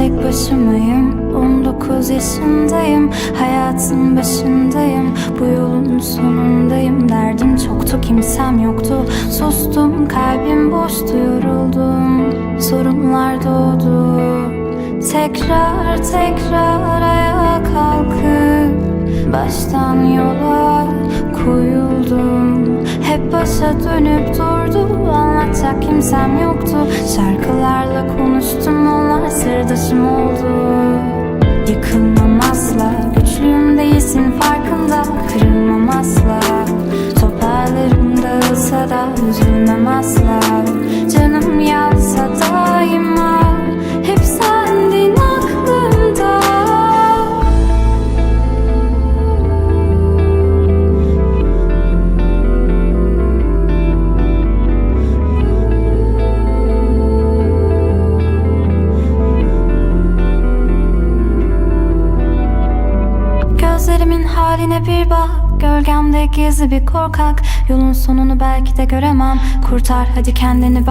tek başımayım. 19 yaşındayım Hayatın başındayım. Bu yolun sonundayım Derdim çoktu kimsem yoktu. Sustum kalbim boştu yoruldum Sorunlar doğdu. Tekrar tekrar ayağa kalkıp Baştan yola koyuldum. Hep başa dönüp durdu Anlatacak kimsem yoktu. Şarkılarla konuştum Onlar sırdaşım oldu. Yıkılmam asla Güçlüyüm değilsin farkında. Kırılmam asla Toparlarım dağılsa da Üzülmem asla Gözlerimin haline bir bak. Gölgemde gizli bir korkak. Yolun sonunu belki de göremem. Kurtar hadi kendini